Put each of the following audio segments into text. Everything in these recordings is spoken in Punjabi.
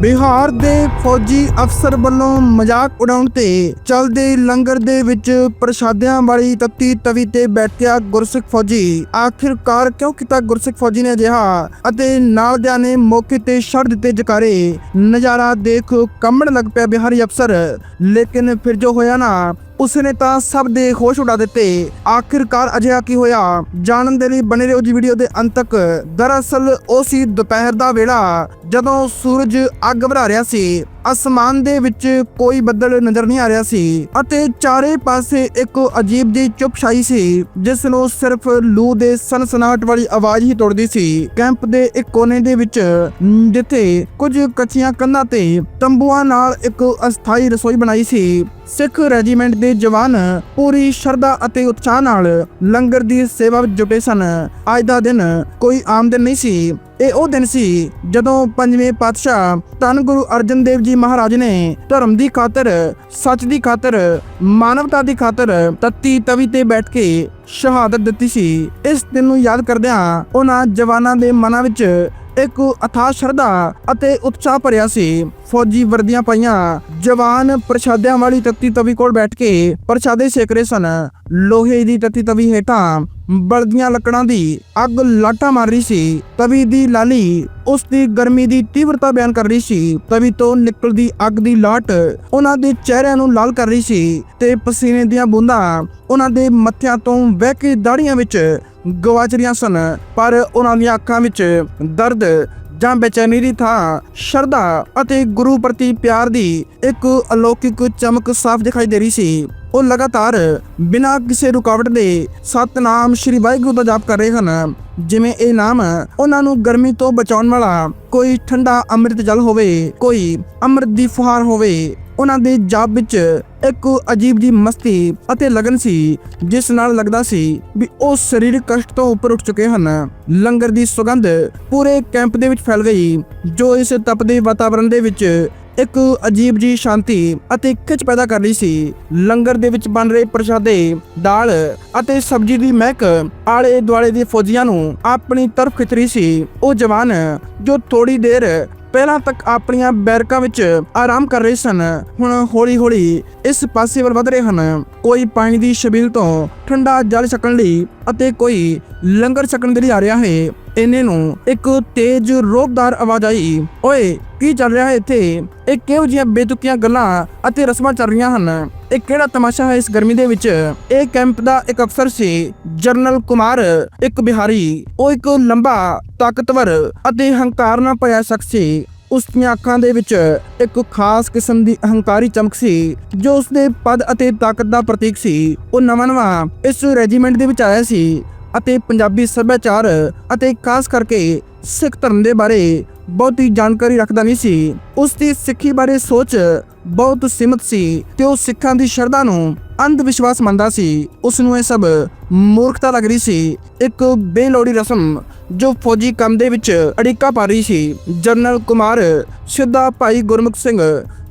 ਬਿਹਾਰ ਦੇ ਫੌਜੀ ਅਫਸਰ ਵੱਲੋਂ ਮਜ਼ਾਕ ਉਡਾਉਣ ਤੇ ਚੱਲਦੇ ਲੰਗਰ ਦੇ ਵਿੱਚ ਪ੍ਰਸ਼ਾਦਿਆਂ ਵਾਲੀ ਤੱਤੀ ਤਵੀ ਤੇ ਬੈਠਿਆ ਗੁਰਸਿੱਖ ਫੌਜੀ। ਆਖਿਰਕਾਰ ਕਿਉਂ ਕੀਤਾ ਗੁਰਸਿੱਖ ਫੌਜੀ ਨੇ ਅਜਿਹਾ? ਅਤੇ ਨਾਲਦਿਆਂ ਨੇ ਮੌਕੇ ਤੇ ਛੱਡ ਦਿੱਤੇ ਜਕਾਰੇ। ਨਜ਼ਾਰਾ ਦੇਖ ਕੰਬਣ ਲੱਗ ਪਿਆ ਬਿਹਾਰੀ ਅਫਸਰ। ਲੇਕਿਨ ਫਿਰ ਜੋ ਹੋਇਆ ਨਾ ਉਸਨੇ ਤਾਂ ਸਭ ਦੇ ਹੋਸ਼ ਉਡਾ ਦਿੱਤੇ। ਆਖਿਰਕਾਰ ਅਜਿਹਾ ਕੀ ਹੋਇਆ? ਜਾਣਨ ਦੇ ਲਈ ਬਣੇ ਰਹੋ ਜੀ ਵੀਡੀਓ ਦੇ ਅੰਤ ਤੱਕ। ਦਰਅਸਲ, ਉਹ ਸੀ ਦੁਪਹਿਰ ਦਾ ਵੇਲਾ, ਜਦੋਂ ਸੂਰਜ ਅੱਗ ਵਰਾ ਰਿਹਾ ਸੀ। ਅਸਮਾਨ ਦੇ ਵਿੱਚ ਕੋਈ ਬੱਦਲ ਨਜ਼ਰ ਨਹੀਂ ਆ ਰਿਹਾ ਸੀ ਅਤੇ ਚਾਰੇ ਪਾਸੇ ਇੱਕ ਅਜੀਬ ਜਿਹੀ ਚੁੱਪ ਛਾਈ ਸੀ, ਜਿਸ ਨੂੰ ਸਿਰਫ ਲੂ ਦੇ ਸਨਸਨਾਹਟ ਵਾਲੀ ਆਵਾਜ਼ ਹੀ ਤੋੜਦੀ ਸੀ। ਕੈਂਪ ਦੇ ਇੱਕ ਕੋਨੇ ਦੇ ਵਿੱਚ, ਜਿੱਥੇ ਕੁਝ ਕੱਚੀਆਂ ਕੰਧਾਂ ਤੇ ਤੰਬੂਆਂ ਨਾਲ ਇੱਕ ਅਸਥਾਈ ਰਸੋਈ ਬਣਾਈ ਸੀ। ਸਿੱਖ ਰੈਜੀਮੈਂਟ ਦੇ ਜਵਾਨ ਪੂਰੀ ਸ਼ਰਧਾ ਅਤੇ ਉਤਸ਼ਾਹ ਨਾਲ ਲੰਗਰ ਦੀ ਸੇਵਾ ਵਿੱਚ ਜੁਟੇ ਸਨ। ਅੱਜ ਦਾ ਦਿਨ ਕੋਈ ਆਮ ਦਿਨ ਨਹੀਂ ਸੀ। ਇਹ ਉਹ ਦਿਨ ਸੀ ਜਦੋਂ ਪੰਜਵੇਂ ਪਾਤਸ਼ਾਹ ਧੰਨ ਗੁਰੂ ਅਰਜਨ ਦੇਵ ਜੀ ਮਹਾਰਾਜ ਨੇ ਧਰਮ ਦੀ ਖਾਤਰ, ਸੱਚ ਦੀ ਖਾਤਰ, ਮਾਨਵਤਾ ਦੀ ਖਾਤਰ ਤੱਤੀ ਤਵੀ ਤੇ ਬੈਠ ਕੇ ਸ਼ਹਾਦਤ ਦਿੱਤੀ ਸੀ। ਇਸ ਦਿਨ ਨੂੰ ਯਾਦ ਕਰਦਿਆਂ ਉਹਨਾਂ ਜਵਾਨਾਂ ਦੇ ਮਨਾਂ ਵਿੱਚ ਇੱਕ ਅਥਾਹ ਸ਼ਰਧਾ ਅਤੇ ਉਤਸ਼ਾਹ ਭਰਿਆ ਸੀ। ਫੌਜੀ ਵਰਦੀਆਂ ਪਾਈਆਂ। ਜਵਾਨ ਪ੍ਰਸ਼ਾਦਿਆਂ ਵਾਲੀ ਤੱਤੀ ਤਵੀ ਕੋਲ ਬੈਠ ਕੇ ਪ੍ਰਸ਼ਾਦੇ ਸੇਕ ਰਹੇ ਸਨ। ਲੋਹੇ ਦੀ ਤੱਤੀ ਤਵੀ ਹੇਠਾਂ ਬਲਦੀਆਂ ਲੱਕੜਾਂ ਦੀ ਅੱਗ ਲਾਟਾ ਮਾਰ ਰਹੀ ਸੀ। ਤਵੀ ਦੀ ਲਾਲੀ ਉਸ ਦੀ ਗਰਮੀ ਦੀ ਤੀਵਰਤਾ ਬਿਆਨ ਕਰ ਰਹੀ ਸੀ। ਤਵੀ ਤੋਂ ਨਿਕਲਦੀ ਅੱਗ ਦੀ ਲਾਟ ਉਹਨਾਂ ਦੇ ਚਿਹਰਿਆਂ ਨੂੰ ਲਾਲ ਕਰ ਰਹੀ ਸੀ ਤੇ ਪਸੀਨੇ ਦੀਆਂ ਬੂੰਦਾਂ ਉਹਨਾਂ ਦੇ ਮੱਥਿਆਂ ਤੋਂ ਵਹਿ ਕੇ ਦਾੜੀਆਂ ਵਿੱਚ ਗਵਾਚ ਰਹੀਆਂ ਸਨ। ਪਰ ਉਹਨਾਂ ਦੀਆਂ ਅੱਖਾਂ ਵਿੱਚ ਦਰਦ ਜਾਂ ਬੇਚੈਨੀ ਦੀ ਥਾਂ ਸ਼ਰਧਾ ਅਤੇ ਗੁਰੂ ਪ੍ਰਤੀ ਪਿਆਰ ਦੀ ਇੱਕ ਅਲੌਕਿਕ ਚਮਕ ਸਾਫ਼ ਦਿਖਾਈ ਦੇ ਰਹੀ ਸੀ। ਉਹ ਲਗਾਤਾਰ ਬਿਨਾਂ ਕਿਸੇ ਰੁਕਾਵਟ ਦੇ ਸਤਨਾਮ ਸ਼੍ਰੀ ਵਾਹਿਗੁਰੂ ਦਾ ਜਾਪ ਕਰ ਰਹੇ ਹਨ। ਜਿਵੇਂ ਇਹ ਨਾਮ ਉਹਨਾਂ ਨੂੰ ਗਰਮੀ ਤੋਂ ਬਚਾਉਣ ਵਾਲਾ ਕੋਈ ਠੰਡਾ ਅੰਮ੍ਰਿਤ ਜਲ ਹੋਵੇ, ਕੋਈ ਅੰਮ੍ਰਿਤ ਦੀ ਫੁਹਾਰ ਹੋਵੇ ਉਹਨਾਂ ਦੇ ਜਾਪ ਵਿੱਚ ਇੱਕ ਅਜੀਬ ਜੀ ਮਸਤੀ ਅਤੇ ਲਗਨ ਸੀ, ਜਿਸ ਨਾਲ ਲੱਗਦਾ ਸੀ ਵੀ ਉਹ ਸਰੀਰਕ ਕਸ਼ਟ ਤੋਂ ਉੱਪਰ ਉੱਠ ਚੁੱਕੇ ਹਨ। ਲੰਗਰ ਦੀ ਸੁਗੰਧ ਪੂਰੇ ਕੈਂਪ ਦੇ ਵਿੱਚ ਫੈਲ ਗਈ, ਜੋ ਇਸ ਤਪਦੇ ਵਾਤਾਵਰਣ ਦੇ ਵਿੱਚ ਇੱਕ ਅਜੀਬ ਜੀ ਸ਼ਾਂਤੀ ਅਤੇ ਖਿੱਚ ਪੈਦਾ ਕਰ ਰਹੀ ਸੀ। ਲੰਗਰ ਦੇ ਵਿੱਚ ਬਣ ਰਹੇ ਪ੍ਰਸ਼ਾਦੇ, ਦਾਲ ਅਤੇ ਸਬਜ਼ੀ ਦੀ ਮਹਿਕ ਆਲੇ ਦੁਆਲੇ ਦੇ ਫੌਜੀਆਂ ਨੂੰ ਆਪਣੀ ਤਰਫ ਖਿੱਚ ਰਹੀ ਸੀ। ਉਹ ਜਵਾਨ, ਜੋ ਥੋੜੀ ਦੇਰ ਪਹਿਲਾਂ ਤੱਕ ਆਪਣੀਆਂ ਬੈਰਕਾਂ ਵਿੱਚ ਆਰਾਮ ਕਰ ਰਹੇ ਸਨ। ਹੁਣ ਹੌਲੀ-ਹੌਲੀ ਇਸ ਪਾਸੇ ਵੱਲ ਵਧ ਰਹੇ ਹਨ। ਕੋਈ ਪਾਣੀ ਦੀ ਸ਼ਬੀਲ ਤੋਂ ਠੰਡਾ ਜਲ ਛਕਣ ਲਈ ਅਤੇ ਕੋਈ ਲੰਗਰ ਛਕਣ ਦੇ ਲਈ ਆ ਰਿਹਾ ਹੈ। ਇਹਨੇ ਨੂੰ ਇੱਕ ਤੇਜ਼ ਰੋਬਦਾਰ ਆਵਾਜ਼ ਆਈ, ਓਏ, ਕੀ ਚੱਲ ਰਿਹਾ ਹੈ ਇੱਥੇ? ਇਹ ਕਿਹੋ ਜਿਹੀਆਂ ਬੇਤੁਕੀਆਂ ਗੱਲਾਂ ਅਤੇ ਰਸਮਾਂ ਚੱਲ ਰਹੀਆਂ ਹਨ? ਇਹ ਕਿਹੜਾ ਤਮਾਸ਼ਾ ਹੈ ਇਸ ਗਰਮੀ ਦੇ ਵਿੱਚ? ਇਹ ਕੈਂਪ ਦਾ ਇੱਕ ਅਫਸਰ ਸੀ ਜਰਨਲ ਕੁਮਾਰ, ਇੱਕ ਬਿਹਾਰੀ। ਉਹ ਇੱਕ ਲੰਬਾ, ਤਾਕਤਵਰ ਅਤੇ ਹੰਕਾਰ ਨਾਲ ਭਰਿਆ ਸ਼ਖਸ ਸੀ। ਉਸ ਦੀਆਂ ਅੱਖਾਂ ਦੇ ਵਿੱਚ ਇੱਕ ਖਾਸ ਕਿਸਮ ਦੀ ਅਹੰਕਾਰੀ ਚਮਕ ਸੀ, ਜੋ ਉਸ ਦੇ ਪਦ ਅਤੇ ਤਾਕਤ ਦਾ ਪ੍ਰਤੀਕ ਸੀ। ਉਹ ਨਵਾਂ-ਨਵਾਂ ਇਸ ਰੈਜੀਮੈਂਟ ਦੇ ਵਿੱਚ ਆਇਆ ਸੀ ਅਤੇ ਪੰਜਾਬੀ ਸੱਭਿਆਚਾਰ ਅਤੇ ਖਾਸ ਕਰਕੇ ਸਿੱਖ ਧਰਮ ਦੇ ਬਾਰੇ ਬਹੁਤੀ ਜਾਣਕਾਰੀ ਰੱਖਦਾ ਨਹੀਂ ਸੀ। ਉਸ ਦੀ ਸਿੱਖੀ ਬਾਰੇ ਸੋਚ ਬਹੁਤ ਸੀਮਤ ਸੀ ਤੇ ਉਹ ਸਿੱਖਾਂ ਦੀ ਸ਼ਰਧਾ ਨੂੰ ਅੰਧ ਵਿਸ਼ਵਾਸ ਮੰਨਦਾ ਸੀ। ਉਸ ਨੂੰ ਇਹ ਸਭ ਮੂਰਖਤਾ ਲੱਗ ਰਹੀ ਸੀ। ਇੱਕ ਬੇਲੋੜੀ ਰਸਮ ਜੋ ਫੌਜੀ ਕੰਮ ਦੇ ਵਿੱਚ ਅੜਿੱਕਾ ਪਾ ਰਹੀ ਸੀ। ਜਨਰਲ ਕੁਮਾਰ ਸਿੱਧਾ ਭਾਈ ਗੁਰਮੁਖ ਸਿੰਘ,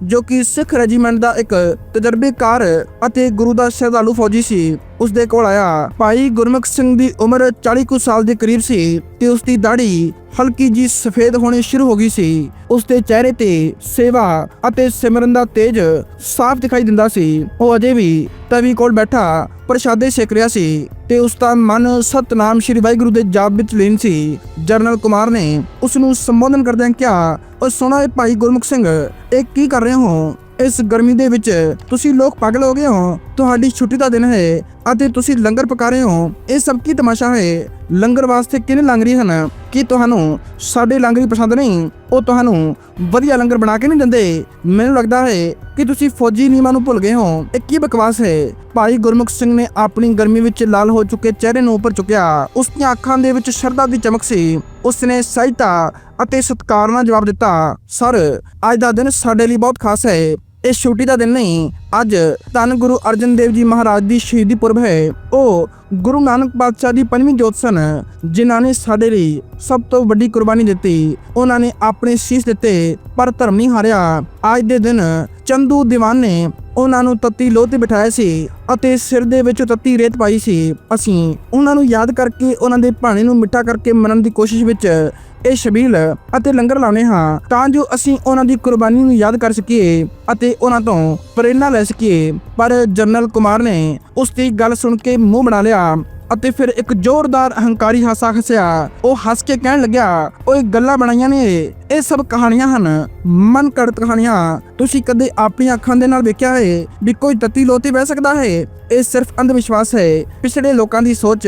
ਜੋ ਕਿ ਸਿੱਖ ਰੈਜੀਮੈਂਟ ਦਾ ਇੱਕ ਤਜਰਬੇਕਾਰ ਅਤੇ ਗੁਰੂ ਦਾ ਸ਼ਰਧਾਲੂ ਫੌਜੀ ਸੀ ਉਸ ਦੇ ਕੋਲ ਆਇਆ। ਭਾਈ ਗੁਰਮੁਖ ਸਿੰਘ ਦੀ ਉਮਰ 40 ਕੁ ਸਾਲ ਦੇ ਕਰੀਬ ਸੀ ਤੇ ਉਸ ਦੀ ਦਾੜੀ ਹਲਕੀ ਜੀ ਸਫੇਦ ਹੋਣੀ ਸ਼ੁਰੂ ਹੋ ਗਈ ਸੀ। ਉਸ ਦੇ ਚਿਹਰੇ ਤੇ ਸੇਵਾ ਅਤੇ ਸਿਮਰਨ ਦਾ ਤੇਜ ਸਾਫ਼ ਦਿਖਾਈ ਦਿੰਦਾ ਸੀ। ਉਹ ਅਜੇ ਵੀ ਤਵੀ ਕੋਲ ਬੈਠਾ ਪ੍ਰਸ਼ਾਦੇ ਛਕ ਰਿਹਾ ਸੀ ਤੇ ਉਸ ਦਾ ਮਨ ਸਤਨਾਮ ਸ਼੍ਰੀ ਵਾਹਿਗੁਰੂ ਦੇ ਜਾਪ ਵਿੱਚ ਲੀਨ ਸੀ। ਜਰਨਲ ਕੁਮਾਰ ਨੇ ਉਸ ਨੂੰ ਸੰਬੋਧਨ ਕਰਦਿਆਂ ਕਿਹਾ ਉਹ ਸੁਣਾ ਭਾਈ ਗੁਰਮੁਖ ਸਿੰਘ, ਇਹ ਕੀ ਕਰ ਰਹੇ ਹੋ? ਇਸ ਗਰਮੀ ਦੇ ਵਿੱਚ ਤੁਸੀਂ ਲੋਕ ਪਾਗਲ ਹੋ ਗਏ ਹੋ। ਤੁਹਾਡੀ ਛੁੱਟੀ ਦਾ ਦਿਨ ਹੈ ਅਤੇ ਤੁਸੀਂ ਲੰਗਰ ਪਕਾ ਰਹੇ ਹੋ। ਇਹ ਸਭ ਕੀ ਤਮਾਸ਼ਾ ਹੈ? ਲੰਗਰ ਵਾਸਤੇ ਕਿਹਨੇ ਲੰਗ ਹਨ? ਕੀ ਤੁਹਾਨੂੰ ਸਾਡੇ ਲੰਗਰ ਪਸੰਦ ਨਹੀਂ? ਉਹ ਤੁਹਾਨੂੰ ਵਧੀਆ ਲੰਗਰ ਬਣਾ ਕੇ ਨਹੀਂ ਦਿੰਦੇ? ਮੈਨੂੰ ਲੱਗਦਾ ਹੈ ਕਿ ਤੁਸੀਂ ਫੌਜੀ ਨਿਯਮਾਂ ਨੂੰ ਭੁੱਲ ਗਏ ਹੋ। ਇਹ ਕੀ ਬਕਵਾਸ ਹੈ? ਭਾਈ ਗੁਰਮੁਖ ਸਿੰਘ ਨੇ ਆਪਣੀ ਗਰਮੀ ਵਿੱਚ ਲਾਲ ਹੋ ਚੁੱਕੇ ਚਿਹਰੇ ਨੂੰ ਉੱਪਰ ਚੁੱਕਿਆ। ਉਸ ਦੀਆਂ ਅੱਖਾਂ ਦੇ ਵਿੱਚ ਸ਼ਰਧਾ ਦੀ ਚਮਕ ਸੀ। ਉਸਨੇ ਸਹਿਜਤਾ ਅਤੇ ਸਤਿਕਾਰ ਨਾਲ ਜਵਾਬ ਦਿੱਤਾ। ਸਰ, ਅੱਜ ਦਾ ਦਿਨ ਸਾਡੇ ਲਈ ਬਹੁਤ ਖਾਸ ਹੈ। ਇਹ ਛੁੱਟੀ ਦਾ ਦਿਨ ਨਹੀਂ, ਅੱਜ ਧੰਨ ਗੁਰੂ ਅਰਜਨ ਦੇਵ ਜੀ ਮਹਾਰਾਜ ਦੀ ਸ਼ਹੀਦੀ ਪੁਰਬ ਹੈ। ਉਹ ਗੁਰੂ ਨਾਨਕ ਪਾਤਸ਼ਾਹ ਦੀ ਪੰਜਵੀਂ ਜੋਤ ਸਨ, ਜਿਨ੍ਹਾਂ ਨੇ ਸਾਡੇ ਲਈ ਸਭ ਤੋਂ ਵੱਡੀ ਕੁਰਬਾਨੀ ਦਿੱਤੀ। ਉਹਨਾਂ ਨੇ ਆਪਣੇ ਸੀਸ ਦਿੱਤੇ, ਪਰ ਧਰਮ ਨਹੀਂ ਹਾਰਿਆ। ਅੱਜ ਦੇ ਦਿਨ ਚੰਦੂ ਦੀਵਾਨ ਨੇ ਉਹਨਾਂ ਨੂੰ ਤੱਤੀ ਲੋਹ ਤੇ ਬਿਠਾਇਆ ਸੀ ਅਤੇ ਸਿਰ ਦੇ ਵਿੱਚ ਤੱਤੀ ਰੇਤ ਪਾਈ ਸੀ। ਅਸੀਂ ਉਹਨਾਂ ਨੂੰ ਯਾਦ ਕਰਕੇ ਉਹਨਾਂ ਦੇ ਭਾਣੇ ਨੂੰ ਮਿੱਠਾ ਕਰਕੇ ਮੰਨਣ ਦੀ ਕੋਸ਼ਿਸ਼ ਵਿੱਚ ਇਹ ਸ਼ਬੀਲ ਅਤੇ ਲੰਗਰ ਲਾਉਨੇ ਹਾਂ ਤਾਂ ਜੋ ਅਸੀਂ ਉਹਨਾਂ ਦੀ ਕੁਰਬਾਨੀ ਨੂੰ ਯਾਦ ਕਰ ਸਕੀਏ ਅਤੇ ਉਹਨਾਂ ਤੋਂ ਪ੍ਰੇਰਣਾ ਲੈ ਸਕੀਏ। ਪਰ ਜਨਰਲ ਕੁਮਾਰ ਨੇ ਉਸ ਦੀ ਗੱਲ ਸੁਣ ਕੇ ਮੂੰਹ ਬਣਾ ਲਿਆ। ਅਤੇ ਫਿਰ ਇੱਕ ਜ਼ੋਰਦਾਰ ਅਹੰਕਾਰੀ ਹਾਸਾ ਹੱਸਿਆ। ਉਹ ਹੱਸ ਕੇ ਕਹਿਣ ਲੱਗਿਆ, ਓਏ, ਗੱਲਾਂ ਬਣਾਈਆਂ ਨੇ। ਇਹ ਸਭ ਕਹਾਣੀਆਂ ਹਨ। ਮਨ ਘੜਤ ਕਹਾਣੀਆਂ। ਤੁਸੀਂ ਕਦੇ ਆਪਣੀਆਂ ਅੱਖਾਂ ਦੇ ਨਾਲ ਵੇਖਿਆ ਹੈ ਵੀ ਕੋਈ ਤੱਤੀ ਲੋਤੀ ਬਹਿ ਸਕਦਾ ਹੈ? ਇਹ ਸਿਰਫ ਅੰਧ ਵਿਸ਼ਵਾਸ ਹੈ। ਪਿਛੜੇ ਲੋਕਾਂ ਦੀ ਸੋਚ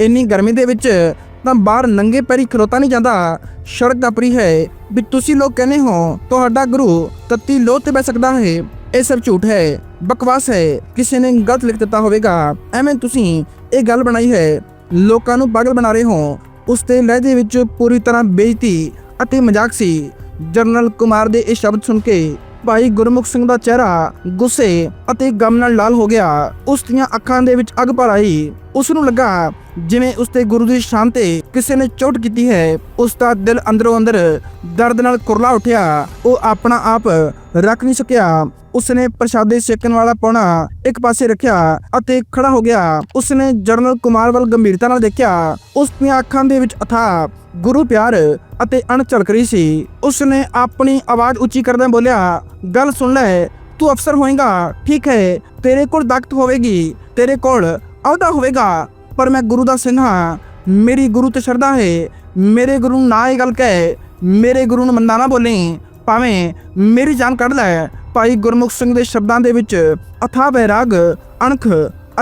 ਇੰਨੀ ਗਰਮੀ ਦੇ ਵਿੱਚ ਤਾਂ ਬਾਹਰ ਨੰਗੇ ਪੈਰੀ ਖਲੋਤਾ ਨਹੀਂ ਜਾਂਦਾ। ਸੜਕ ਦਾ ਪਰੀ ਹੈ। ਵੀ ਤੁਸੀਂ ਲੋਕ ਕਹਿੰਦੇ ਹੋ, ਤੁਹਾਡਾ ਗੁਰੂ ਤੱਤੀ ਲੋਹ ਤੇ ਬਹਿ ਸਕਦਾ ਹੈ। ਇਹ ਸਭ ਝੂਠ ਹੈ। ਬਕਵਾਸ ਹੈ, ਕਿਸੇ ਨੇ ਗਲਤ ਲਿਖ ਦਿੱਤਾ ਹੋਵੇਗਾ। ਐਵੇਂ ਤੁਸੀਂ ਇਹ ਗੱਲ ਬਣਾਈ ਹੈ, ਲੋਕਾਂ ਨੂੰ ਪਾਗਲ ਬਣਾ ਰਹੇ ਹੋ। ਉਸ ਦੇ ਲਹਿਜੇ ਵਿੱਚ ਪੂਰੀ ਤਰ੍ਹਾਂ ਬੇਇੱਜ਼ਤੀ ਅਤੇ ਮਜ਼ਾਕ ਸੀ। ਜਨਰਲ ਕੁਮਾਰ ਦੇ ਇਹ ਸ਼ਬਦ ਸੁਣ ਕੇ ਭਾਈ ਗੁਰਮੁਖ ਸਿੰਘ ਦਾ ਚਿਹਰਾ ਗੁੱਸੇ ਅਤੇ ਗਮ ਨਾਲ ਲਾਲ ਹੋ ਗਿਆ। ਉਸ ਦੀਆਂ ਅੱਖਾਂ ਦੇ ਵਿੱਚ ਅੱਗ ਭਰ ਆਈ। ਉਸ ਨੂੰ ਲੱਗਾ ਜਿਵੇਂ ਉਸ ਤੇ ਗੁਰੂ ਦੀ ਸ਼ਾਨ ਤੇ ਕਿਸੇ ਨੇ ਚੋਟ ਕੀਤੀ ਹੈ। ਉਸ ਦਾ ਦਿਲ ਅੰਦਰੋਂ ਅੰਦਰ ਦਰਦ ਨਾਲ ਕੁਰਲਾ ਉੱਠਿਆ। ਉਹ ਆਪਣਾ ਆਪ ਰੱਖ ਨਹੀਂ ਸਕਿਆ। ਉਸਨੇ ਪ੍ਰਸ਼ਾਦੇ ਸੇਕਣ ਵਾਲਾ ਪੌਣਾ ਇੱਕ ਪਾਸੇ ਰੱਖਿਆ ਅਤੇ ਖੜਾ ਹੋ ਗਿਆ। ਉਸਨੇ ਜਨਰਲ ਕੁਮਾਰ ਵੱਲ ਗੰਭੀਰਤਾ ਨਾਲ ਦੇਖਿਆ। ਉਸ ਦੀਆਂ ਅੱਖਾਂ ਦੇ ਵਿੱਚ ਅਥਾਹ ਗੁਰੂ ਪਿਆਰ ਅਤੇ ਅਣ ਝਲਕ ਰਹੀ ਸੀ। ਉਸਨੇ ਆਪਣੀ ਆਵਾਜ਼ ਉੱਚੀ ਕਰਦਿਆਂ ਬੋਲਿਆ, ਗੱਲ ਸੁਣ ਲੈ, ਤੂੰ ਅਫਸਰ ਹੋਏਗਾ, ਠੀਕ ਹੈ, ਤੇਰੇ ਕੋਲ ਤਾਕਤ ਹੋਵੇਗੀ, ਤੇਰੇ ਕੋਲ ਅਹੁਦਾ ਹੋਵੇਗਾ, ਪਰ ਮੈਂ ਗੁਰੂ ਦਾ ਸਿੰਘ ਹਾਂ। ਮੇਰੀ ਗੁਰੂ ਤੇ ਸ਼ਰਧਾ ਹੈ। ਮੇਰੇ ਗੁਰੂ ਨੂੰ ਨਾ ਇਹ ਗੱਲ ਕਹੇ, ਮੇਰੇ ਗੁਰੂ ਨੂੰ ਮੰਦਾ ਨਾ ਬੋਲੀ। ਭਾਵੇਂ ਮੇਰੀ ਜਾਨ ਕੱਢ ਲੈ, ਭਾਈ ਗੁਰਮੁਖ ਸਿੰਘ ਦੇ ਸ਼ਬਦਾਂ ਦੇ ਵਿੱਚ ਅਥਾ ਵੈਰਾਗ ਅਣਖ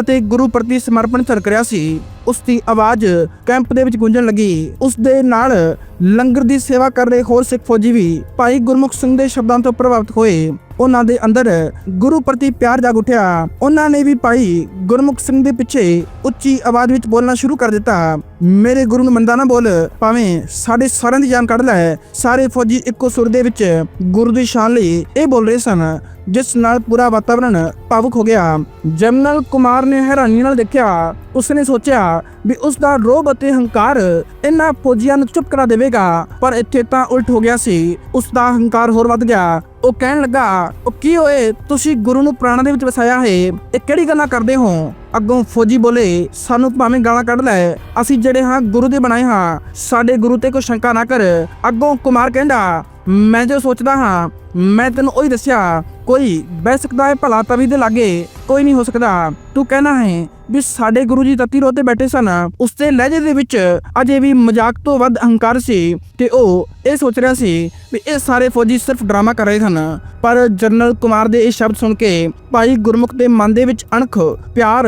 ਅਤੇ ਗੁਰੂ ਪ੍ਰਤੀ ਸਮਰਪਣ ਝਲਕ ਰਿਹਾ ਸੀ। ਉਸ ਦੀ ਆਵਾਜ਼ ਕੈਂਪ ਦੇ ਵਿੱਚ ਗੂੰਜਣ ਲੱਗੀ। ਉਸ ਦੇ ਨਾਲ ਲੰਗਰ ਦੀ ਸੇਵਾ ਕਰ ਰਹੇ ਹੋਰ ਸਿੱਖ ਫੌਜੀ ਵੀ ਭਾਈ ਗੁਰਮੁਖ ਸਿੰਘ ਦੇ ਸ਼ਬਦਾਂ ਤੋਂ ਪ੍ਰਭਾਵਿਤ ਹੋਏ। ਉਹਨਾਂ ਦੇ ਅੰਦਰ ਗੁਰੂ ਪ੍ਰਤੀ ਪਿਆਰ ਜਾਗ ਉੱਠਿਆ। ਉਹਨਾਂ ਨੇ ਵੀ ਭਾਈ ਗੁਰਮੁਖ ਸਿੰਘ ਦੇ ਪਿੱਛੇ ਉੱਚੀ ਆਵਾਜ਼ ਵਿੱਚ ਬੋਲਣਾ ਸ਼ੁਰੂ ਕਰ ਦਿੱਤਾ। ਮੇਰੇ ਗੁਰੂ ਨੂੰ ਮੰਦਾ ਨਾ ਬੋਲ, ਭਾਵੇਂ ਸਾਡੇ ਸਾਰਿਆਂ ਦੀ ਜਾਨ ਕੱਢ ਲੈ, ਸਾਰੇ ਫੌਜੀ ਇੱਕੋ ਸੁਰ ਦੇ ਵਿੱਚ ਗੁਰੂ ਦੀ ਸ਼ਾਨ ਲਈ ਇਹ ਬੋਲ ਰਹੇ ਸਨ, ਜਿਸ ਨਾਲ ਪੂਰਾ ਵਾਤਾਵਰਣ ਭਾਵੁਕ ਹੋ ਗਿਆ। ਜਨਰਲ ਕੁਮਾਰ ਨੇ ਹੈਰਾਨੀ ਨਾਲ ਦੇਖਿਆ। ਉਸਨੇ ਸੋਚਿਆ ਵੀ ਉਸ ਦਾ ਰੋਬ ਅਤੇ ਹੰਕਾਰ ਇਹਨਾਂ ਫੌਜੀਆਂ ਨੂੰ ਚੁੱਪ ਕਰਾ ਦੇਵੇਗਾ। ਪਰ ਇੱਥੇ ਤਾਂ ਉਲਟ ਹੋ ਗਿਆ ਸੀ। ਉਸ ਦਾ ਹੰਕਾਰ ਹੋਰ ਵੱਧ ਗਿਆ। ਉਹ ਕਹਿਣ ਲੱਗਾ, ਉਹ ਕੀ ਹੋਏ ਤੁਸੀਂ ਗੁਰੂ ਨੂੰ ਪ੍ਰਾਣਾਂ ਦੇ ਵਿੱਚ ਵਸਾਇਆ ਹੈ। ਇਹ ਕਿਹੜੀ ਗੱਲਾਂ ਕਰਦੇ ਹੋ? ਅੱਗੋਂ ਫੌਜੀ ਬੋਲੇ, ਸਾਨੂੰ ਭਾਵੇਂ ਗਾਲਾਂ ਕੱਢ ਲੈ। ਅਸੀਂ ਜਿਹੜੇ ਹਾਂ ਗੁਰੂ ਦੇ ਬਣਾਏ ਹਾਂ। ਸਾਡੇ ਗੁਰੂ ਤੇ ਕੋਈ ਸ਼ੰਕਾ ਨਾ ਕਰ। ਅੱਗੋਂ ਕੁਮਾਰ ਕਹਿੰਦਾ, ਮੈਂ ਜੋ ਸੋਚਦਾ ਹਾਂ, ਮੈਂ ਤੈਨੂੰ ਉਹੀ ਦੱਸਿਆ। ਕੋਈ ਬਹਿ ਸਕਦਾ ਹੈ ਭਲਾ ਤਵੀ ਦੇ ਲਾਗੇ। ਕੋਈ ਨਹੀਂ ਹੋ ਸਕਦਾ। ਤੂੰ ਕਹਿਣਾ ਹੈ ਵੀ ਸਾਡੇ ਗੁਰੂ ਜੀ ਤਤੀ ਰੋਤੇ ਬੈਠੇ ਸਨ। ਉਸ ਦੇ ਲਹਿਜੇ ਦੇ ਵਿੱਚ ਅਜੇ ਵੀ ਮਜ਼ਾਕ ਤੋਂ ਵੱਧ ਅਹੰਕਾਰ ਸੀ ਤੇ ਉਹ ਇਹ ਸੋਚ ਰਿਹਾ ਸੀ ਵੀ ਇਹ ਸਾਰੇ ਫੌਜੀ ਸਿਰਫ ਡਰਾਮਾ ਕਰ ਰਹੇ ਹਨ ਪਰ ਜਨਰਲ ਕੁਮਾਰ ਦੇ ਇਹ ਸ਼ਬਦ ਸੁਣ ਕੇ ਭਾਈ ਗੁਰਮੁਖ ਦੇ ਮਨ ਦੇ ਵਿੱਚ ਅਣਖ, ਪਿਆਰ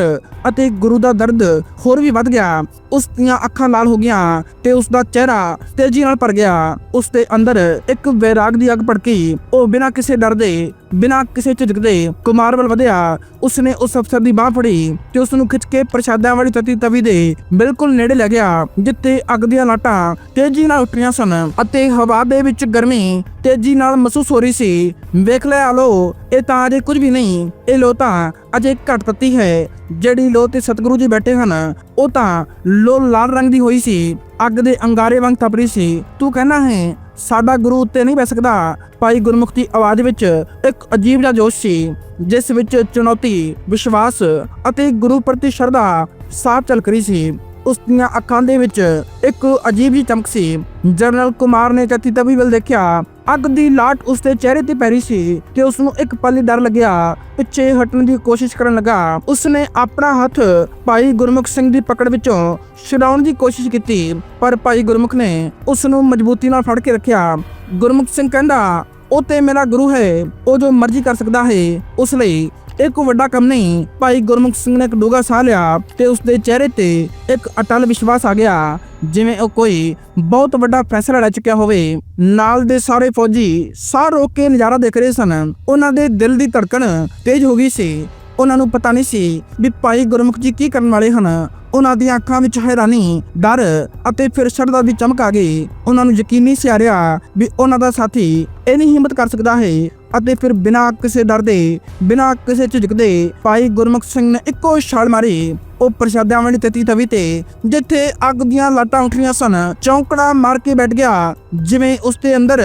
ਅਤੇ ਗੁਰੂ ਦਾ ਦਰਦ ਹੋਰ ਵੀ ਵੱਧ ਗਿਆ। ਉਸ ਦੀਆਂ ਅੱਖਾਂ ਲਾਲ ਹੋ ਗਈਆਂ ਤੇ ਉਸ ਦਾ ਚਿਹਰਾ ਤੇਜ਼ੀ ਨਾਲ ਭਰ ਗਿਆ। ਉਸ ਦੇ ਅੰਦਰ ਇੱਕ ਵੈਰਾਗ ਦੀ ਅੱਗ ਭੜਕੀ। ਉਹ ਬਿਨਾਂ ਕਿਸੇ ਡਰ ਦੇ, ਬਿਨਾਂ ਕਿਸੇ ਝਿਜਕਦੇ ਕੁਮਾਰ ਵੱਲ ਵਧਿਆ। ਉਸਨੇ ਉਸ ਅਫਸਰ ਦੀ ਬਾਹ ਫੜੀ ਤੇ ਉਸ ਨੂੰ ਖਿੱਚ ਕੇ ਪ੍ਰਸ਼ਾਦਾਂ ਵਾਲੀ ਤਤੀ ਤਵੀ ਦੇ ਬਿਲਕੁਲ ਨੇੜੇ ਲੈ ਗਿਆ, ਜਿੱਥੇ ਅੱਗ ਦੀਆਂ ਲਾਟਾਂ ਤੇਜ਼ੀ ਨਾਲ ਉੱਠੀਆਂ ਸਨ ਅਤੇ ਹਵਾ ਦੇ ਵਿੱਚ ਗਰਮੀ ਤੇਜ਼ੀ ਨਾਲ ਮਹਿਸੂਸ ਹੋ ਰਹੀ ਸੀ। ਵੇਖ ਲੈ ਆਲੋ, ਇਹ ਤਾਂ ਅਜੇ ਕੁਝ ਵੀ ਨਹੀਂ, ਇਹ ਲੋ ਤਾਂ ਅਜੇ ਘੱਟ ਤੱਤੀ ਹੈ। ਜਿਹੜੀ ਲੋ ਤੇ ਸਤਿਗੁਰੂ ਜੀ ਬੈਠੇ ਹਨ, ਉਹ ਤਾਂ ਲੋ ਲਾਲ ਰੰਗ ਦੀ ਹੋਈ ਸੀ, ਅੱਗ ਦੇ ਅੰਗਾਰੇ ਵਾਂਗ ਤਪ ਰਹੀ ਸੀ। ਤੂੰ ਕਹਿਣਾ ਹੈ ਸਾਡਾ ਗੁਰੂ ਉੱਤੇ ਨਹੀਂ ਬਹਿ ਸਕਦਾ। ਭਾਈ ਗੁਰਮੁਖ ਦੀ ਆਵਾਜ਼ ਵਿੱਚ ਇੱਕ ਅਜੀਬ ਜਿਹਾ ਜੋਸ਼ ਸੀ, ਜਿਸ ਵਿੱਚ ਚੁਣੌਤੀ, ਵਿਸ਼ਵਾਸ ਅਤੇ ਗੁਰੂ ਪ੍ਰਤੀ ਸ਼ਰਧਾ ਸਾਫ਼ ਝਲਕ ਰਹੀ ਸੀ। ਉਸ ਦੀਆਂ ਅੱਖਾਂ ਦੇ ਵਿੱਚ ਇੱਕ ਅਜੀਬ ਜਿਹੀ ਚਮਕ ਸੀ। ਜਨਰਲ ਕੁਮਾਰ ਨੇ ਤਤੀ ਤਵੀ ਵੱਲ ਦੇਖਿਆ। ਅੱਗ ਦੀ ਲਾਟ ਉਸ ਦੇ ਚਿਹਰੇ ਤੇ ਪੈ ਸੀ ਤੇ ਉਸ ਨੂੰ ਇੱਕ ਪਲ ਡਰ ਲੱਗਿਆ। ਪਿੱਛੇ ਹਟਣ ਦੀ ਕੋਸ਼ਿਸ਼ ਕਰਨ ਲੱਗਾ। ਉਸਨੇ ਆਪਣਾ ਹੱਥ ਭਾਈ ਗੁਰਮੁਖ ਸਿੰਘ ਦੀ ਪਕੜ ਵਿੱਚੋਂ ਛੁਡਾਉਣ ਦੀ ਕੋਸ਼ਿਸ਼ ਕੀਤੀ, ਪਰ ਭਾਈ ਗੁਰਮੁਖ ਨੇ ਉਸ ਨੂੰ ਮਜ਼ਬੂਤੀ ਨਾਲ ਫੜ ਕੇ ਰੱਖਿਆ। ਗੁਰਮੁਖ ਸਿੰਘ ਕਹਿੰਦਾ, ਉਹ ਤੇ ਮੇਰਾ ਗੁਰੂ ਹੈ, ਉਹ ਜੋ ਮਰਜ਼ੀ ਕਰ ਸਕਦਾ ਹੈ, ਉਸ ਲਈ ਇਹ ਕੋਈ ਵੱਡਾ ਕੰਮ ਨਹੀਂ, ਭਾਈ ਗੁਰਮੁਖ ਸਿੰਘ ਨੇ ਇੱਕ ਡੂੰਘਾ ਸਾਹ ਲਿਆ ਤੇ ਉਸ ਦੇ ਚਿਹਰੇ ਤੇ ਇੱਕ ਅਟਲ ਵਿਸ਼ਵਾਸ ਆ ਗਿਆ, ਜਿਵੇਂ ਉਹ ਕੋਈ ਬਹੁਤ ਵੱਡਾ ਫੈਸਲਾ ਲੈ ਚੁੱਕਿਆ ਹੋਵੇ। ਨਾਲ ਦੇ ਸਾਰੇ ਫੌਜੀ ਸਾਹ ਰੋਕ ਕੇ ਨਜ਼ਾਰਾ ਦੇਖ ਰਹੇ ਸਨ। ਉਹਨਾਂ ਦੇ ਦਿਲ ਦੀ ਧੜਕਣ ਤੇਜ਼ ਹੋ ਗਈ ਸੀ। ਉਹਨਾਂ ਨੂੰ ਪਤਾ ਨਹੀਂ ਸੀ ਵੀ ਭਾਈ ਗੁਰਮੁਖ ਜੀ ਕੀ ਕਰਨ ਵਾਲੇ ਹਨ। ਉਹਨਾਂ ਦੀਆਂ ਅੱਖਾਂ ਵਿੱਚ ਹੈਰਾਨੀ, ਡਰ ਅਤੇ ਫਿਰ ਸ਼ਰਧਾ ਦੀ ਚਮਕ ਆ ਗਈ। ਉਹਨਾਂ ਨੂੰ ਯਕੀਨ ਨਹੀਂ ਸੀ ਆ ਰਿਹਾ ਵੀ ਉਹਨਾਂ ਦਾ ਸਾਥੀ ਇਹ ਨਹੀਂ ਹਿੰਮਤ ਕਰ ਸਕਦਾ ਹੈ ਅਤੇ ਫਿਰ ਬਿਨਾਂ ਕਿਸੇ ਡਰ ਦੇ ਬਿਨਾਂ ਕਿਸੇ ਝਿਜਕ ਦੇ ਭਾਈ ਗੁਰਮੁਖ ਸਿੰਘ ਨੇ ਇੱਕੋ ਛਾਲ ਮਾਰੀ। ਉਹ ਪ੍ਰਸ਼ਾਦਿਆਂ ਵਾਲੀ ਤਤੀ ਤਵੀ ਤੇ ਜਿੱਥੇ ਅੱਗ ਦੀਆਂ ਲਾਟਾਂ ਉੱਠੀਆਂ ਸਨ, ਚੌਂਕੜਾ ਮਾਰ ਕੇ ਬੈਠ ਗਿਆ। ਜਿਵੇਂ ਉਸ ਦੇ ਅੰਦਰ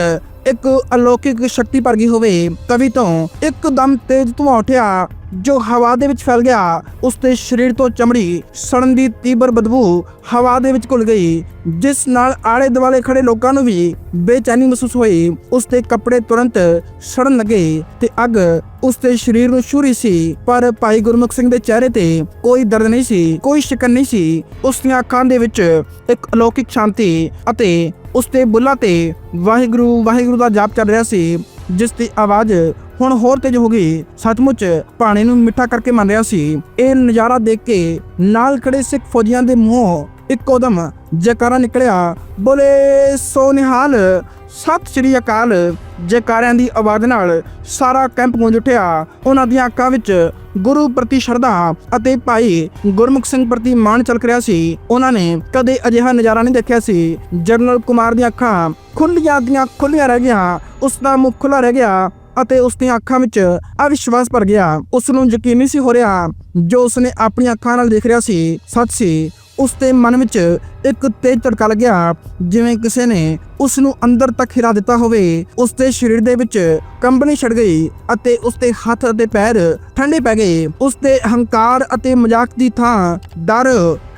ਇੱਕ ਅਲੌਕਿਕ ਸ਼ਕਤੀ ਭਰ ਗਈ ਹੋਵੇ, ਤਵੀ ਤੋਂ ਇੱਕਦਮ ਤੇਜ਼ ਧੂੰਆਂ ਉੱਠਿਆ। ਜੋ ਹਵਾ ਦੇ ਵਿੱਚ ਫੈਲ ਗਿਆ ਉਸ ਦੇ ਸਰੀਰ ਤੋਂ ਚਮੜੀ ਸੜਨ ਦੀ ਤੀਬਰ ਬਦਬੂ ਹਵਾ ਦੇ ਵਿੱਚ ਘੁਲ ਗਈ, ਜਿਸ ਨਾਲ ਆਲੇ ਦੁਆਲੇ ਖੜੇ ਲੋਕਾਂ ਨੂੰ ਵੀ ਬੇਚੈਨੀ ਮਹਿਸੂਸ ਹੋਈ। ਉਸ ਦੇ ਕੱਪੜੇ ਤੁਰੰਤ ਸੜਨ ਲੱਗੇ ਤੇ ਅੱਗ ਉਸ ਦੇ ਸਰੀਰ ਨੂੰ ਛੂਰੀ ਸੀ। ਪਰ ਭਾਈ ਗੁਰਮੁਖ ਸਿੰਘ ਦੇ ਚਿਹਰੇ ਤੇ ਕੋਈ ਦਰਦ ਨਹੀਂ ਸੀ, ਕੋਈ ਸ਼ਿਕਨ ਨਹੀਂ ਸੀ। ਉਸ ਦੀਆਂ ਅੱਖਾਂ ਦੇ ਵਿੱਚ ਇੱਕ ਅਲੌਕਿਕ ਸ਼ਾਂਤੀ ਅਤੇ ਉਸ ਦੇ ਬੁੱਲਾਂ ਤੇ ਵਾਹਿਗੁਰੂ ਵਾਹਿਗੁਰੂ ਦਾ ਜਾਪ ਚੱਲ ਰਿਹਾ ਸੀ ਜਿਸ ਦੀ ਆਵਾਜ਼ ਹੁਣ ਹੋਰ ਤੇਜ਼ ਹੋ ਗਈ। ਸੱਚਮੁੱਚ ਪਾਣੀ ਨੂੰ ਮਿੱਠਾ ਕਰਕੇ ਮੰਨ ਰਿਹਾ ਸੀ। ਇਹ ਨਜ਼ਾਰਾ ਦੇਖ ਕੇ ਨਾਲ ਖੜੇ ਸਿੱਖ ਫੌਜੀਆਂ ਦੇ ਮੂੰਹੋਂ ਇੱਕੋ ਜੈਕਾਰਾ ਨਿਕਲਿਆ। ਬੋਲੇ ਸੋ ਨਿਹਾਲ ਸਤਿ ਸ਼੍ਰੀ ਅਕਾਲ। ਜੈਕਾਰਿਆਂ ਦੀ ਆਵਾਜ਼ ਨਾਲ ਸਾਰਾ ਕੈਂਪ ਗੂੰਜ ਉੱਠਿਆ। ਉਹਨਾਂ ਦੀਆਂ ਅੱਖਾਂ ਵਿੱਚ ਗੁਰੂ ਪ੍ਰਤੀ ਸ਼ਰਧਾ ਅਤੇ ਭਾਈ ਗੁਰਮੁਖ ਸਿੰਘ ਪ੍ਰਤੀ ਮਾਣ ਚਲਕ ਰਿਹਾ ਸੀ। ਉਹਨਾਂ ਨੇ ਕਦੇ ਅਜਿਹਾ ਨਜ਼ਾਰਾ ਨਹੀਂ ਦੇਖਿਆ ਸੀ। ਜਨਰਲ ਕੁਮਾਰ ਦੀਆਂ ਅੱਖਾਂ ਖੁੱਲੀਆਂ ਦੀਆਂ ਖੁੱਲੀਆਂ ਰਹਿ ਗਈਆਂ। ਉਸ ਦਾ ਮੁਖ ਖੁੱਲਾ ਰਹਿ ਗਿਆ। ਅਤੇ ਉਸ ਦੀਆਂ ਅੱਖਾਂ ਵਿੱਚ ਅਵਿਸ਼ਵਾਸ ਭਰ ਗਿਆ। ਉਸ ਨੂੰ ਯਕੀਨ ਨਹੀਂ ਸੀ ਹੋ ਰਿਹਾ। ਜੋ ਉਸ ਨੇ ਆਪਣੀਆਂ ਅੱਖਾਂ ਨਾਲ ਦੇਖ ਰਿਹਾ ਸੀ, ਸੱਚ ਸੀ ਉਸ ਦੇ ਮਨ ਵਿੱਚ ਇੱਕ ਤੇਜ਼ ਝਟਕਾ ਲੱਗਿਆ। ਜਿਵੇਂ ਕਿਸੇ ਨੇ ਉਸ ਨੂੰ ਅੰਦਰ ਤੱਕ ਹਿਲਾ ਦਿੱਤਾ ਹੋਵੇ ਉਸ ਦੇ ਸਰੀਰ ਦੇ ਵਿੱਚ ਕੰਬਣੀ ਛੜ ਗਈ ਅਤੇ ਉਸ ਦੇ ਹੱਥ ਅਤੇ ਪੈਰ ਠੰਡੇ ਪੈ ਗਏ। ਉਸ ਦੇ ਹੰਕਾਰ ਅਤੇ ਮਜ਼ਾਕ ਦੀ ਥਾਂ ਡਰ,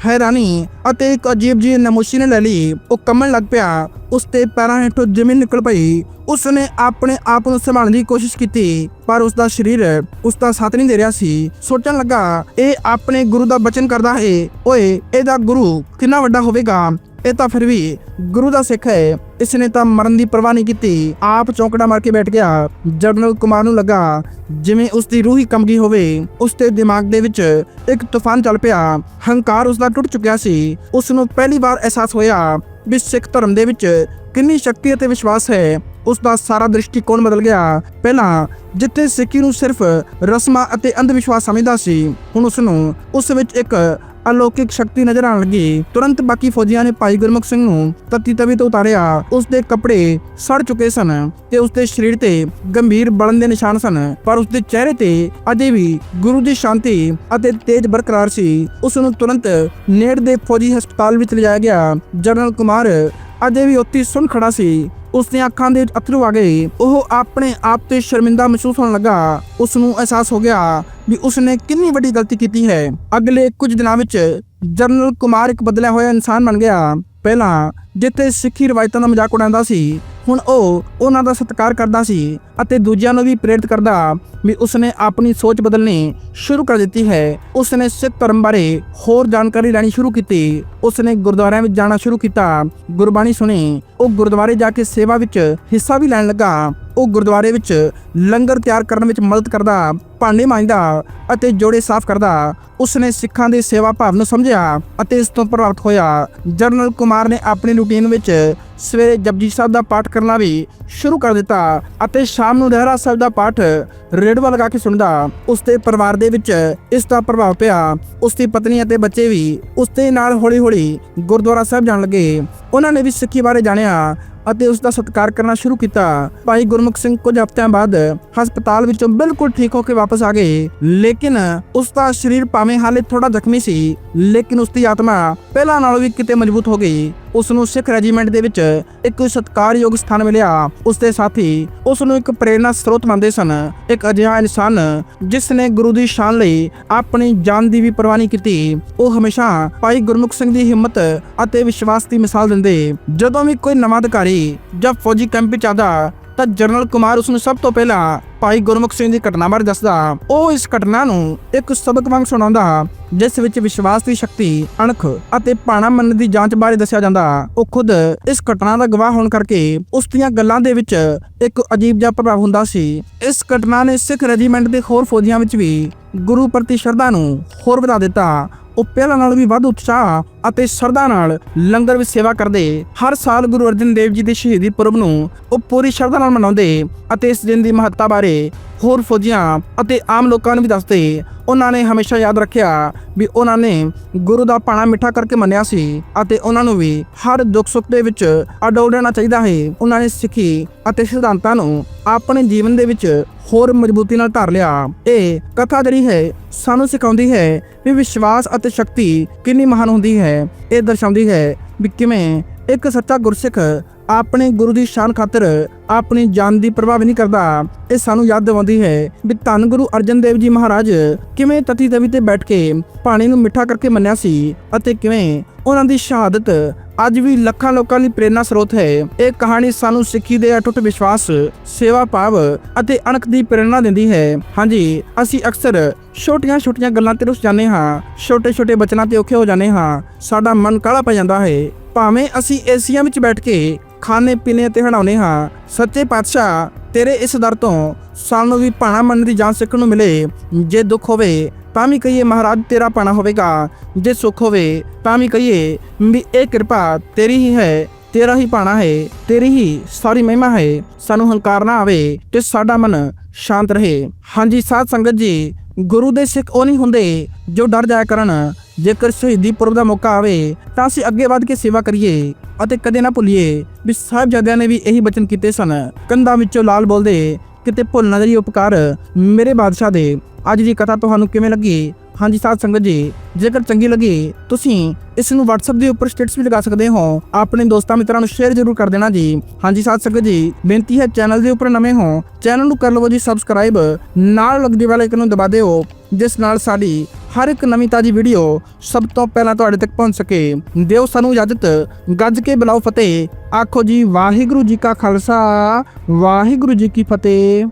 ਹੈਰਾਨੀ ਅਤੇ ਇੱਕ ਅਜੀਬ ਜਿਹੀ ਨਮੋਸ਼ੀ ਨੇ ਲੈ ਲਈ। ਉਹ ਕੰਬਣ ਲੱਗ ਪਿਆ। ਉਸ ਦੇ ਪੈਰਾਂ ਹੇਠੋਂ ਜ਼ਮੀਨ ਨਿਕਲ ਪਈ। ਉਸ ਨੇ ਆਪਣੇ ਆਪ ਨੂੰ ਸੰਭਾਲਣ ਦੀ ਕੋਸ਼ਿਸ਼ ਕੀਤੀ, ਪਰ ਉਸ ਦਾ ਸਰੀਰ ਉਸ ਦਾ ਸਾਥ ਨਹੀਂ ਦੇ ਰਿਹਾ ਸੀ। ਸੋਚਣ ਲੱਗਾ, ਇਹ ਆਪਣੇ ਗੁਰੂ ਦਾ ਬਚਨ ਕਰਦਾ ਹੈ। ਓਏ, ਇਹਦਾ ਗੁਰੂ ਕਿੰਨਾ ਵੱਡਾ ਹੋਵੇ ਹੋਵੇਗਾ ਇਹ ਤਾਂ ਫਿਰ ਵੀ ਗੁਰੂ ਦਾ ਸਿੱਖ ਹੈ। ਇਸ ਨੇ ਤਾਂ ਮਰਨ ਦੀ ਪਰਵਾਹ ਨਹੀਂ ਕੀਤੀ। ਆਪ ਚੌਂਕੜਾ ਮਾਰ ਕੇ ਬੈਠ ਗਿਆ। ਜਨਰਲ ਕੁਮਾਰ ਨੂੰ ਲੱਗਾ, ਜਿਵੇਂ ਉਸ ਦੀ ਰੂਹ ਹੀ ਕੰਬ ਹੋਵੇ। ਉਸ ਦੇ ਦਿਮਾਗ ਦੇ ਵਿੱਚ ਇੱਕ ਤੂਫਾਨ ਚੱਲ ਪਿਆ। ਹੰਕਾਰ ਉਸ ਦਾ ਟੁੱਟ ਚੁੱਕਿਆ ਸੀ। ਉਸ ਨੂੰ ਪਹਿਲੀ ਵਾਰ ਅਹਿਸਾਸ ਹੋਇਆ ਵੀ ਸਿੱਖ ਧਰਮ ਦੇ ਵਿੱਚ ਕਿੰਨੀ ਸ਼ਕਤੀ ਅਤੇ ਵਿਸ਼ਵਾਸ ਹੈ। ਉਸ ਦਾ ਸਾਰਾ ਦ੍ਰਿਸ਼ਟੀਕੋਣ ਬਦਲ ਗਿਆ। ਪਹਿਲਾਂ ਜਿੱਥੇ ਸਿੱਖੀ ਨੂੰ ਸਿਰਫ ਰਸਮਾਂ ਅਤੇ ਅੰਧ ਵਿਸ਼ਵਾਸ ਸਮਝਦਾ ਸੀ, ਹੁਣ ਉਸ ਨੂੰ ਉਸ ਵਿੱਚ ਇੱਕ ਅਲੌਕਿਕ ਸ਼ਕਤੀ ਨਜ਼ਰ ਆਉਣ ਲੱਗੀ। ਤੁਰੰਤ ਬਾਕੀ ਫੌਜੀਆਂ ਨੇ ਭਾਈ ਗੁਰਮੁਖ ਸਿੰਘ ਨੂੰ ਤਤੀ ਤਵੀ ਤੋਂ ਉਤਾਰਿਆ। ਉਸ ਦੇ ਕੱਪੜੇ ਸੜ ਚੁੱਕੇ ਸਨ ਤੇ ਉਸ ਦੇ ਸਰੀਰ ਤੇ ਗੰਭੀਰ ਬਲਨ ਦੇ ਨਿਸ਼ਾਨ ਸਨ। ਪਰ ਉਸ ਦੇ ਚਿਹਰੇ ਤੇ ਅਜੇ ਵੀ ਗੁਰੂ ਦੀ ਸ਼ਾਂਤੀ ਅਤੇ ਤੇਜ ਬਰਕਰਾਰ ਸੀ। ਉਸ ਨੂੰ ਤੁਰੰਤ ਨੇੜ ਦੇ ਫੌਜੀ ਹਸਪਤਾਲ ਵਿੱਚ ਲਿਜਾਇਆ ਗਿਆ। ਜਨਰਲ ਕੁਮਾਰ ਅਜੇ ਵੀ ਉੱਥੇ ਸੁਣ ਖੜਾ ਸੀ। ਉਸ ਦੀਆਂ ਅੱਖਾਂ ਦੇ ਅਥਰੂ ਆ ਗਏ। ਉਹ ਆਪਣੇ ਆਪ ਤੇ ਸ਼ਰਮਿੰਦਾ ਮਹਿਸੂਸ ਹੋਣ ਲੱਗਾ। ਉਸ ਨੂੰ ਅਹਿਸਾਸ ਹੋ ਗਿਆ ਵੀ ਉਸ ਨੇ ਕਿੰਨੀ ਵੱਡੀ ਗਲਤੀ ਕੀਤੀ ਹੈ। ਅਗਲੇ ਕੁਝ ਦਿਨਾਂ ਵਿੱਚ ਜਨਰਲ ਕੁਮਾਰ ਇੱਕ ਬਦਲਿਆ ਹੋਇਆ ਇਨਸਾਨ ਬਣ ਗਿਆ। ਪਹਿਲਾਂ ਜਿੱਥੇ ਸਿੱਖੀ ਰਵਾਇਤਾਂ ਦਾ ਮਜ਼ਾਕ ਉਡਾਉਂਦਾ ਸੀ ਹੁਣ ਉਹ ਉਹਨਾਂ ਦਾ ਸਤਿਕਾਰ ਕਰਦਾ ਸੀ ਅਤੇ ਦੂਜਿਆਂ ਨੂੰ ਵੀ ਪ੍ਰੇਰਿਤ ਕਰਦਾ ਵੀ ਉਸਨੇ ਆਪਣੀ ਸੋਚ ਬਦਲਣੀ ਸ਼ੁਰੂ ਕਰ ਦਿੱਤੀ ਹੈ। ਉਸਨੇ ਸਿੱਖ ਧਰਮ ਬਾਰੇ ਹੋਰ ਜਾਣਕਾਰੀ ਲੈਣੀ ਸ਼ੁਰੂ ਕੀਤੀ। ਉਸਨੇ ਗੁਰਦੁਆਰਿਆਂ ਵਿੱਚ ਜਾਣਾ ਸ਼ੁਰੂ ਕੀਤਾ। ਗੁਰਬਾਣੀ ਸੁਣੀ। ਉਹ ਗੁਰਦੁਆਰੇ ਜਾ ਕੇ ਸੇਵਾ ਵਿੱਚ ਹਿੱਸਾ ਵੀ ਲੈਣ ਲੱਗਾ। ਉਹ ਗੁਰਦੁਆਰੇ ਵਿੱਚ ਲੰਗਰ ਤਿਆਰ ਕਰਨ ਵਿੱਚ ਮਦਦ ਕਰਦਾ, ਭਾਂਡੇ ਮਾਂਜਦਾ ਅਤੇ ਜੋੜੇ ਸਾਫ਼ ਕਰਦਾ। ਉਸਨੇ ਸਿੱਖਾਂ ਦੇ ਸੇਵਾ ਭਾਵ ਨੂੰ ਸਮਝਿਆ ਅਤੇ ਇਸ ਤੋਂ ਪ੍ਰਭਾਵਿਤ ਹੋਇਆ। ਜਨਰਲ ਕੁਮਾਰ ਨੇ ਆਪਣੀ ਰੁਟੀਨ ਵਿੱਚ ਸਵੇਰੇ ਜਪਜੀ ਸਾਹਿਬ ਦਾ ਪਾਠ ਕਰਨਾ ਵੀ ਸ਼ੁਰੂ ਕਰ ਦਿੱਤਾ ਅਤੇ ਸ਼ਾਮ ਨੂੰ ਰਹਿਰਾ ਸਾਹਿਬ ਦਾ ਪਾਠ ਰੇਡਵਾ ਲਗਾ ਕੇ ਸੁਣਦਾ। ਉਸ ਦੇ ਪਰਿਵਾਰ ਦੇ ਵਿੱਚ ਇਸ ਦਾ ਪ੍ਰਭਾਵ ਪਿਆ। ਉਸ ਦੀ ਪਤਨੀ ਅਤੇ ਬੱਚੇ ਵੀ ਉਸ ਦੇ ਨਾਲ ਹੌਲੀ-ਹੌਲੀ ਗੁਰਦੁਆਰਾ ਸਾਹਿਬ ਜਾਣ ਲੱਗੇ। ਉਹਨਾਂ ਨੇ ਵੀ ਸਿੱਖੀ ਬਾਰੇ ਜਾਣਿਆ ਅਤੇ ਉਸ ਦਾ ਸਤਿਕਾਰ ਕਰਨਾ ਸ਼ੁਰੂ ਕੀਤਾ। ਭਾਈ ਗੁਰਮੁਖ ਸਿੰਘ ਕੁਝ ਹਫ਼ਤਿਆਂ ਬਾਅਦ ਹਸਪਤਾਲ ਵਿੱਚੋਂ ਬਿਲਕੁਲ ਠੀਕ ਹੋ ਕੇ ਵਾਪਸ ਆ ਗਏ। ਲੇਕਿਨ ਉਸ ਦਾ ਸਰੀਰ ਭਾਵੇਂ ਹਾਲੇ ਥੋੜਾ ਜ਼ਖਮੀ ਸੀ, ਲੇਕਿਨ ਉਸ ਦੀ ਆਤਮਾ ਪਹਿਲਾਂ ਨਾਲੋਂ ਵੀ ਕਿਤੇ ਮਜ਼ਬੂਤ ਹੋ ਗਈ। ਉਸ ਨੂੰ ਸਿੱਖ ਰੈਜੀਮੈਂਟ ਦੇ ਵਿੱਚ ਇੱਕ ਸਤਿਕਾਰਯੋਗ ਸਥਾਨ ਮਿਲਿਆ। ਉਸ ਦੇ ਸਾਥੀ ਉਸ ਨੂੰ ਇੱਕ ਪ੍ਰੇਰਨਾ ਸਰੋਤ ਮੰਨਦੇ ਸਨ। ਇੱਕ ਅਜਿਹਾ ਇਨਸਾਨ ਜਿਸ ਨੇ ਗੁਰੂ ਦੀ ਸ਼ਾਨ ਲਈ ਆਪਣੀ ਜਾਨ ਦੀ ਵੀ ਪਰਵਾਹ ਨਹੀਂ ਕੀਤੀ। ਉਹ ਹਮੇਸ਼ਾ ਭਾਈ ਗੁਰਮੁਖ ਸਿੰਘ ਦੀ ਹਿੰਮਤ ਅਤੇ ਵਿਸ਼ਵਾਸ ਦੀ ਮਿਸਾਲ ਦਿੰਦੇ। ਜਦੋਂ ਵੀ ਕੋਈ ਨਵਾਂ ਅਧਿਕਾਰੀ ਜਾਂ ਫੌਜੀ ਕੈਂਪ ਵਿੱਚ ਆਦਾ ਤਾਂ ਜਨਰਲ ਕੁਮਾਰ ਉਸ ਨੂੰ ਸਭ ਤੋਂ ਪਹਿਲਾਂ ਭਾਈ ਗੁਰਮੁਖ ਸਿੰਘ ਦੀ ਘਟਨਾ ਬਾਰੇ ਦੱਸਦਾ ਉਹ ਇਸ ਘਟਨਾ ਨੂੰ ਇੱਕ ਸਬਕ ਵਾਂਗ ਸੁਣਾਉਂਦਾ ਜਿਸ ਵਿੱਚ ਵਿਸ਼ਵਾਸ ਦੀ ਸ਼ਕਤੀ, ਅਣਖ ਅਤੇ ਪਾਣਾ ਮੰਨਣ ਦੀ ਜਾਂਚ ਬਾਰੇ ਦੱਸਿਆ ਜਾਂਦਾ ਉਹ ਖੁਦ ਇਸ ਘਟਨਾ ਦਾ ਗਵਾਹ ਹੋਣ ਕਰਕੇ ਉਸ ਦੀਆਂ ਗੱਲਾਂ ਦੇ ਵਿੱਚ ਇੱਕ ਅਜੀਬ ਜਿਹਾ ਪ੍ਰਭਾਵ ਹੁੰਦਾ ਸੀ। ਇਸ ਘਟਨਾ ਨੇ ਸਿੱਖ ਰੈਜੀਮੈਂਟ ਦੇ ਹੋਰ ਫੌਜੀਆਂ ਵਿੱਚ ਵੀ ਗੁਰੂ ਪ੍ਰਤੀ ਸ਼ਰਧਾ ਨੂੰ ਹੋਰ ਵਧਾ ਦਿੱਤਾ। ਉਹ ਪਹਿਲਾਂ ਨਾਲ ਵੀ ਵੱਧ ਉਤਸ਼ਾਹ ਅਤੇ ਸ਼ਰਧਾ ਨਾਲ ਲੰਗਰ ਵਿੱਚ ਸੇਵਾ ਕਰਦੇ ਹਰ ਸਾਲ ਗੁਰੂ ਅਰਜਨ ਦੇਵ ਜੀ ਦੇ ਸ਼ਹੀਦੀ ਪੁਰਬ ਨੂੰ ਉਹ ਪੂਰੀ ਸ਼ਰਧਾ ਨਾਲ ਮਨਾਉਂਦੇ ਅਤੇ ਇਸ ਦਿਨ ਦੀ ਮਹੱਤਤਾ ਬਾਰੇ ਹੋਰ ਫੌਜੀਆਂ ਅਤੇ ਆਮ ਲੋਕਾਂ ਨੂੰ ਵੀ ਦੱਸਦੇ, ਉਹਨਾਂ ਨੇ ਹਮੇਸ਼ਾ ਯਾਦ ਰੱਖਿਆ ਵੀ ਉਹਨਾਂ ਨੇ ਗੁਰੂ ਦਾ ਪਾਣਾ ਮਿੱਠਾ ਕਰਕੇ ਮੰਨਿਆ ਸੀ ਅਤੇ ਉਹਨਾਂ ਨੂੰ ਵੀ ਹਰ ਦੁੱਖ ਸੁੱਖ ਦੇ ਵਿੱਚ ਅਡੋਲ ਰਹਿਣਾ ਚਾਹੀਦਾ ਹੈ ਉਹਨਾਂ ਨੇ ਸਿੱਖੀ ਅਤੇ ਸਿਧਾਂਤਾਂ ਨੂੰ ਆਪਣੇ ਜੀਵਨ ਦੇ ਵਿੱਚ ਹੋਰ ਮਜ਼ਬੂਤੀ ਨਾਲ ਧਾਰ ਲਿਆ। ਇਹ ਕਥਾ ਜਿਹੜੀ ਹੈ, ਸਾਨੂੰ ਸਿਖਾਉਂਦੀ ਹੈ ਵੀ ਵਿਸ਼ਵਾਸ ਅਤੇ ਸ਼ਕਤੀ ਕਿੰਨੀ ਮਹਾਨ ਹੁੰਦੀ ਹੈ। ਇਹ ਦਰਸਾਉਂਦੀ ਹੈ ਵੀ ਕਿਵੇਂ ਇੱਕ ਸੱਚਾ ਗੁਰਸਿੱਖ ਆਪਣੇ ਗੁਰੂ ਦੀ ਸ਼ਾਨ ਖਾਤਰ ਆਪਣੀ ਜਾਨ ਦੀ ਪਰਵਾਹ ਨਹੀਂ ਕਰਦਾ। ਇਹ ਸਾਨੂੰ ਯਾਦ ਦਿਵਾਉਂਦੀ ਹੈ ਵੀ ਧੰਨ ਗੁਰੂ ਅਰਜਨ ਦੇਵ ਜੀ ਮਹਾਰਾਜ ਕਿਵੇਂ ਤਤੀ ਤਵੀ ਤੇ ਬੈਠ ਕੇ ਪਾਣੀ ਨੂੰ ਮਿੱਠਾ ਕਰਕੇ ਮੰਨਿਆ ਸੀ ਅਤੇ ਕਿਵੇਂ ਉਹਨਾਂ ਦੀ ਸ਼ਹਾਦਤ ਅੱਜ ਵੀ ਲੱਖਾਂ ਲੋਕਾਂ ਲਈ ਪ੍ਰੇਰਨਾ ਸਰੋਤ ਹੈ। ਇਹ ਕਹਾਣੀ ਸਾਨੂੰ ਸਿੱਖੀ ਦੇ ਅਟੁੱਟ ਵਿਸ਼ਵਾਸ, ਸੇਵਾ ਭਾਵ ਅਤੇ ਅਣਖ ਦੀ ਪ੍ਰੇਰਨਾ ਦਿੰਦੀ ਹੈ। ਹਾਂਜੀ, ਅਸੀਂ ਅਕਸਰ ਛੋਟੀਆਂ-ਛੋਟੀਆਂ ਗੱਲਾਂ ਤੇ ਰੁੱਸ ਜਾਂਦੇ ਹਾਂ, ਛੋਟੇ-ਛੋਟੇ ਬਚਨਾਂ ਤੇ ਔਖੇ ਹੋ ਜਾਂਦੇ ਹਾਂ। ਸਾਡਾ ਮਨ ਕਾਲਾ ਪੈ ਜਾਂਦਾ ਹੈ। ਭਾਵੇਂ ਅਸੀਂ ਏਸੀਆਂ ਵਿੱਚ ਬੈਠ ਕੇ ਖਾਣੇ, ਪੀਣੇ ਤੇ ਹਟਾਉਨੇ ਹਾਂ। ਸੱਚੇ ਪਾਤਸ਼ਾਹ, ਤੇਰੇ ਇਸ ਦਰ ਤੋਂ ਸਾਨੂੰ ਵੀ ਭਾਣਾ ਮੰਨਣ ਦੀ ਜਾਨ ਸਿੱਖਣ ਨੂੰ ਮਿਲੇ। ਜੇ ਦੁੱਖ ਹੋਵੇ, ਤਾਂ ਵੀ ਕਹੀਏ ਮਹਾਰਾਜ ਤੇਰਾ ਪਾਣਾ ਹੋਵੇਗਾ। ਜੇ ਸੁੱਖ ਹੋਵੇ, ਤਾਂ ਵੀ ਕਹੀਏ ਵੀ ਇਹ ਕਿਰਪਾ ਤੇਰੀ ਹੀ ਹੈ, ਤੇਰਾ ਹੀ ਪਾਣਾ ਹੈ, ਤੇਰੀ ਹੀ ਸਾਰੀ ਮਹਿਮਾ ਹੈ। ਸਾਨੂੰ ਹੰਕਾਰ ਨਾ ਆਵੇ ਤੇ ਸਾਡਾ ਮਨ ਸ਼ਾਂਤ ਰਹੇ। ਹਾਂਜੀ, ਸਾਧ ਸੰਗਤ ਜੀ, ਗੁਰੂ ਦੇ ਸਿੱਖ ਉਹ ਨਹੀਂ ਹੁੰਦੇ ਜੋ ਡਰ ਜਾਇਆ ਕਰਨ। ਜੇਕਰ ਸ਼ਹੀਦੀ ਪੁਰਬ ਦਾ ਮੌਕਾ ਆਵੇ, ਤਾਂ ਅਸੀਂ ਅੱਗੇ ਵੱਧ ਕੇ ਸੇਵਾ ਕਰੀਏ। ਅਤੇ ਕਦੇ ਨਾ ਭੁੱਲੀਏ ਵੀ ਸਾਹਿਬਜ਼ਾਦਿਆਂ ਨੇ ਵੀ ਇਹੀ ਬਚਨ ਕੀਤੇ ਸਨ। ਕੰਧਾਂ ਵਿੱਚੋਂ ਲਾਲ ਬੋਲਦੇ, ਕਿਤੇ ਭੁੱਲ ਨਾ ਜਾਈ ਉਪਕਾਰ ਮੇਰੇ ਬਾਦਸ਼ਾਹ ਦੇ। ਅੱਜ ਦੀ ਕਥਾ ਤੁਹਾਨੂੰ ਕਿਵੇਂ ਲੱਗੀ? ਹਾਂਜੀ ਸਾਧ ਸੰਗਤ ਜੀ, ਜੇਕਰ ਚੰਗੀ ਲੱਗੀ, ਤੁਸੀਂ ਇਸ ਨੂੰ WhatsApp ਦੇ ਉੱਪਰ ਸਟੇਟਸ ਵੀ ਲਗਾ ਸਕਦੇ ਹੋ। ਆਪਣੇ ਦੋਸਤਾਂ ਮਿੱਤਰਾਂ ਨੂੰ ਸ਼ੇਅਰ ਜ਼ਰੂਰ ਕਰ ਦੇਣਾ ਜੀ। ਹਾਂਜੀ ਸਾਧ ਸੰਗਤ ਜੀ, ਬੇਨਤੀ ਹੈ ਚੈਨਲ ਦੇ ਉੱਪਰ ਨਵੇਂ ਹੋ ਚੈਨਲ ਨੂੰ ਕਰ ਲਵੋ ਜੀ ਸਬਸਕ੍ਰਾਈਬ ਨਾਲ ਲੱਗਦੇ ਵਾਲੇ ਆਈਕਨ ਨੂੰ ਦਬਾ ਦਿਓ, ਜਿਸ ਨਾਲ ਸਾਡੀ ਹਰ ਇੱਕ ਨਵੀਂ ਤਾਜੀ ਵੀਡੀਓ ਸਭ ਤੋਂ ਪਹਿਲਾਂ ਤੁਹਾਡੇ ਤੱਕ ਪਹੁੰਚ ਸਕੇ। ਦਿਓ ਸਾਨੂੰ ਇਜਾਜ਼ਤ, ਗੱਜ ਕੇ ਬੁਲਾਓ ਫਤਿਹ। ਆਖੋ ਜੀ, ਵਾਹਿਗੁਰੂ ਜੀ ਕਾ ਖਾਲਸਾ, ਵਾਹਿਗੁਰੂ ਜੀ ਕੀ ਫਤਿਹ।